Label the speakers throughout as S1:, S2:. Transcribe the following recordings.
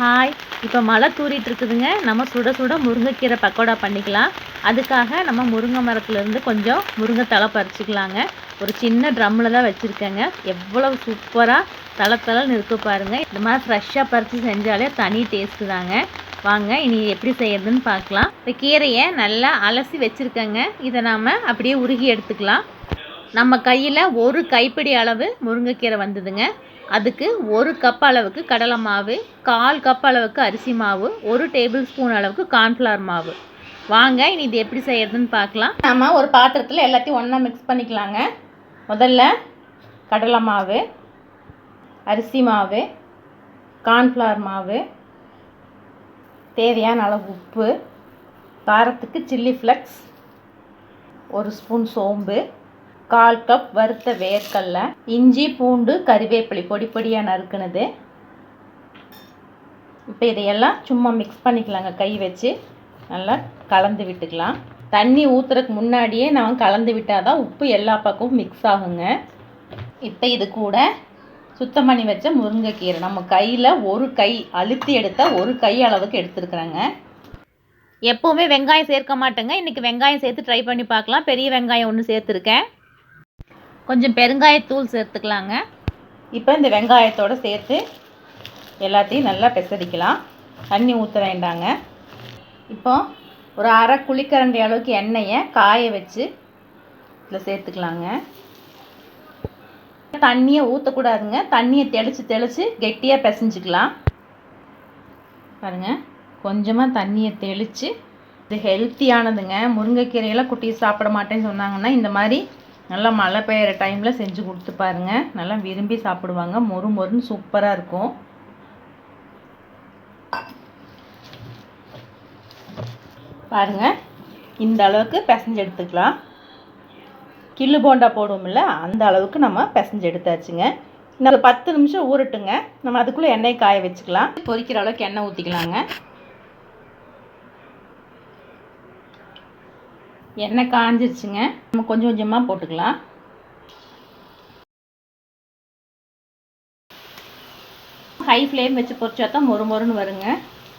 S1: Hi இப்போ மழை தூரிட்டு இருக்குதுங்க நம்ம சுட சுட முருங்கைக்கீரை பக்கோடா பண்ணிக்கலாம். அதுக்காக நம்ம முருங்கை மரத்துலேருந்து கொஞ்சம் முருங்கை தலை பறிச்சுக்கலாங்க. ஒரு சின்ன ட்ரம்மில் தான் வச்சுருக்கேங்க. எவ்வளவு சூப்பராக தலை தலை இருக்கு பாருங்க. இந்த மாதிரி ஃப்ரெஷ்ஷாக பறித்து செஞ்சாலே தனி டேஸ்ட்டு தாங்க. வாங்க இனி எப்படி செய்யறதுன்னு பார்க்கலாம். இப்போ கீரையை நல்லா அலசி வச்சுருக்கேங்க. இதை நாம் அப்படியே உருகி எடுத்துக்கலாம். நம்ம கையில் ஒரு கைப்பிடி அளவு முருங்கைக்கீரை வந்ததுங்க. அதுக்கு ஒரு கப் அளவுக்கு கடலை மாவு கால் கப் அளவுக்கு அரிசி மாவு ஒரு டேபிள் ஸ்பூன் அளவுக்கு கார்ன்ஃப்ளவர் மாவு. வாங்க இனி இது எப்படி செய்யறதுன்னு பார்க்கலாம். நம்ம ஒரு பாத்திரத்தில் எல்லாத்தையும் ஒன்றா மிக்ஸ் பண்ணிக்கலாங்க. முதல்ல கடலை மாவு அரிசி மாவு கார்ன்ஃப்ளவர் மாவு தேவையான அளவு உப்பு காரத்துக்கு சில்லி ஃப்ளெக்ஸ் ஒரு ஸ்பூன் சோம்பு கால் கப் வறுத்த வேர்க்கடல இஞ்சி பூண்டு கறிவேப்பிலை பொடி பொடியாக நறுக்குனது. இப்போ இதையெல்லாம் சும்மா மிக்ஸ் பண்ணிக்கலாங்க. கை வச்சு நல்லா கலந்து விட்டுக்கலாம். தண்ணி ஊற்றுறதுக்கு முன்னாடியே நான் கலந்து விட்டால் தான் உப்பு எல்லா பக்கமும் மிக்ஸ் ஆகுங்க. இப்போ இது கூட சுத்தம் பண்ணி வச்ச முருங்கைக்கீரை. நம்ம கையில் ஒரு கை அழுத்தி எடுத்தால் ஒரு கை அளவுக்கு எடுத்துருக்குறேங்க. எப்போவுமே வெங்காயம் சேர்க்க மாட்டேங்க. இன்றைக்கி வெங்காயம் சேர்த்து ட்ரை பண்ணி பார்க்கலாம். பெரிய வெங்காயம் ஒன்று சேர்த்துருக்கேன். கொஞ்சம் பெருங்காயத்தூள் சேர்த்துக்கலாங்க. இப்போ இந்த வெங்காயத்தோடு சேர்த்து எல்லாத்தையும் நல்லா பெசரிக்கலாம். தண்ணி ஊற்ற வேண்டாங்க. இப்போ ஒரு அரை குளிக்கரண்டி அளவுக்கு எண்ணெயை காய வச்சு இதில் சேர்த்துக்கலாங்க. தண்ணியை ஊற்றக்கூடாதுங்க தண்ணியை தெளித்து தெளித்து கெட்டியாக பிசைஞ்சிக்கலாம். பாருங்கள் கொஞ்சமாக தண்ணியை தெளித்து இது ஹெல்த்தியானதுங்க முருங்கைக்கீரையெல்லாம் குட்டி சாப்பிட மாட்டேன்னு சொன்னாங்கன்னா இந்த மாதிரி நல்லா மழை பெய்கிற டைமில் செஞ்சு கொடுத்து பாருங்கள் நல்லா விரும்பி சாப்பிடுவாங்க. மொறு மொறுன்னு சூப்பராக இருக்கும். பாருங்கள் இந்த அளவுக்கு பிசைஞ்சு எடுத்துக்கலாம். கில்லு போண்டா போடுவோம்ல அந்த அளவுக்கு நம்ம பிசைஞ்சு எடுத்தாச்சுங்க. இன்னும் பத்து நிமிஷம் ஊறட்டுங்க. நம்ம அதுக்குள்ளே எண்ணெய் காய வச்சுக்கலாம். பொரிக்கிற அளவுக்கு எண்ணெய் ஊற்றிக்கலாங்க எண்ணெய் காஞ்சிருச்சுங்க. நம்ம கொஞ்சம் கொஞ்சமாக போட்டுக்கலாம். ஹை ஃப்ளேம் வச்சு பொறிச்சா தான் மொறு மொறுன்னு வருங்க.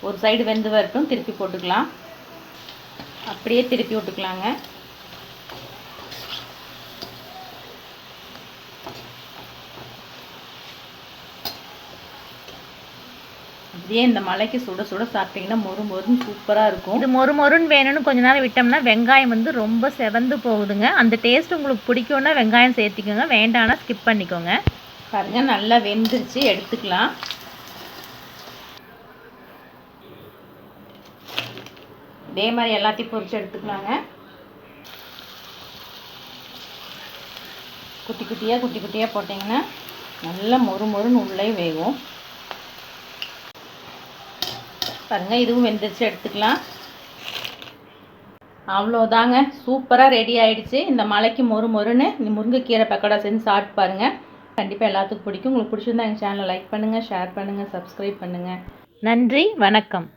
S1: ஒரு சைடு வெந்து வரட்டும் திருப்பி போட்டுக்கலாம். அப்படியே திருப்பி விட்டுக்கலாங்க. அப்படியே இந்த மலைக்கு சுட சுட சாப்பிட்டிங்கன்னா மொறு மொறுன்னு சூப்பராக இருக்கும். இது மொறு மொறுன்னு வேணும்னு கொஞ்ச நேரம் விட்டோம்னா வெங்காயம் வந்து ரொம்ப செவந்து போகுதுங்க. அந்த டேஸ்ட் உங்களுக்கு பிடிக்கும்னா வெங்காயம் சேர்த்திக்கோங்க. வேண்டாம்னா ஸ்கிப் பண்ணிக்கோங்க. பாருங்க நல்லா வெந்துருச்சு. எடுத்துக்கலாம். இதே மாதிரி எல்லாத்தையும் பொரிச்சு எடுத்துக்கலாங்க. குட்டி குட்டியாக குட்டி குட்டியாக போட்டிங்கன்னா நல்லா மொறு மொறுன்னு உள்ளே வேகும். பாருங்கள் இதுவும் வெந்துச்சு எடுத்துக்கலாம். அவ்வளோதாங்க சூப்பராக ரெடி ஆகிடுச்சு இந்த மலைக்கு மொறு மொறுன்னு இந்த முருங்கைக்கீரை பக்கோடா செஞ்சு சாப்பிட்டு பாருங்கள் கண்டிப்பாக எல்லாத்துக்கும் பிடிக்கும். உங்களுக்கு பிடிச்சிருந்தா எங்கள் சேனலை லைக் பண்ணுங்கள் ஷேர் பண்ணுங்கள் சப்ஸ்கிரைப் பண்ணுங்கள் நன்றி வணக்கம்.